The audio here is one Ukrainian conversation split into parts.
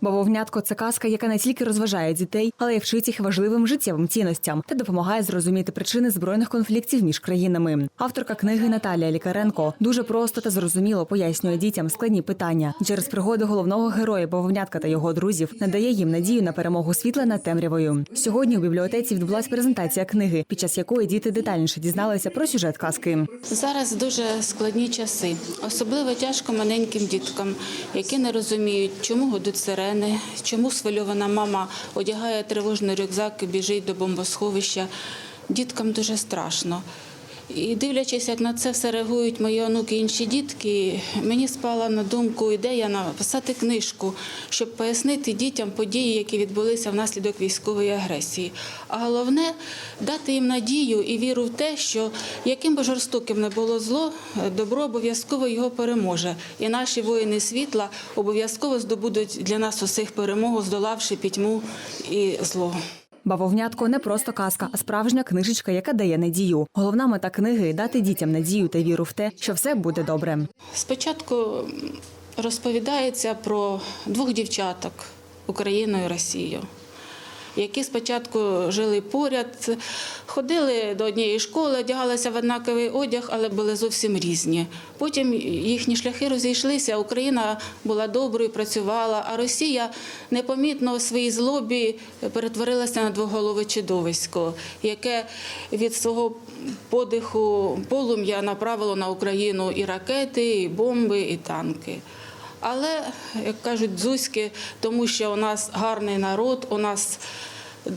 Бавовнятко це казка, яка не тільки розважає дітей, але й вчить їх важливим життєвим цінностям та допомагає зрозуміти причини збройних конфліктів між країнами. Авторка книги Наталія Лікаренко дуже просто та зрозуміло пояснює дітям складні питання. Через пригоди головного героя Бавовнятка та його друзів надає їм надію на перемогу світла над темрявою. Сьогодні у бібліотеці відбулася презентація книги, під час якої діти детальніше дізналися про сюжет казки. Зараз дуже складні часи. Особливо тяжко маленьким діткам, які не розуміють, чому гудуть сирени, чому схвильована мама одягає тривожний рюкзак і біжить до бомбосховища. Діткам дуже страшно. І дивлячись, як на це все реагують мої онуки і інші дітки, мені спала на думку ідея написати книжку, щоб пояснити дітям події, які відбулися внаслідок військової агресії. А головне дати їм надію і віру в те, що яким би жорстоким не було зло, добро обов'язково його переможе. І наші воїни світла обов'язково здобудуть для нас усіх перемогу, здолавши пітьму і зло. Бавовнятко не просто казка, а справжня книжечка, яка дає надію. Головна мета книги дати дітям надію та віру в те, що все буде добре. Спочатку розповідається про двох дівчаток Україну і Росію, які спочатку жили поряд, ходили до однієї школи, одягалися в однаковий одяг, але були зовсім різні. Потім їхні шляхи розійшлися. Україна була доброю, працювала, а Росія непомітно у своїй злобі перетворилася на двоголове чудовисько, яке від свого подиху полум'я направило на Україну і ракети, і бомби, і танки. Але, як кажуть дзузьки, тому що у нас гарний народ, у нас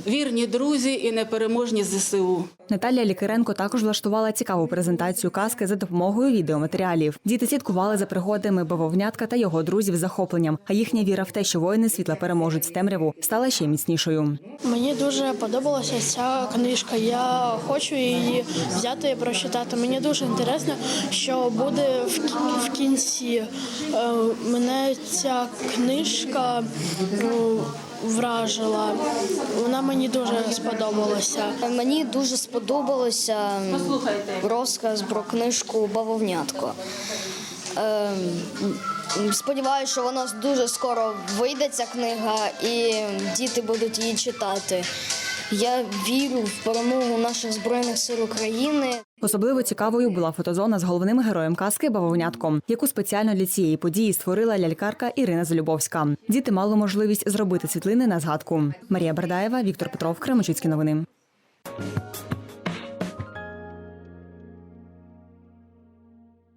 вірні друзі і непереможні ЗСУ. Наталія Лікаренко також влаштувала цікаву презентацію казки за допомогою відеоматеріалів. Діти слідкували за пригодами бавовнятка та його друзів з захопленням. А їхня віра в те, що воїни світла переможуть з темряву, стала ще міцнішою. Мені дуже подобалася ця книжка. Я хочу її взяти і прочитати. Мені дуже інтересно, що буде в в кінці. Е, Мене ця книжка ну, вражила. Вона мені дуже сподобалася. Мені дуже сподобалося розказ про книжку Бавовнятко. Ем, Сподіваюся, що вона дуже скоро вийде ця книга і діти будуть її читати. Я вірю в перемогу наших збройних сил України. Особливо цікавою була фотозона з головним героєм казки Бавовнятком, яку спеціально для цієї події створила лялькарка Ірина Залюбовська. Діти мали можливість зробити світлини на згадку. Марія Бердаєва, Віктор Петров, Кремочицькі новини.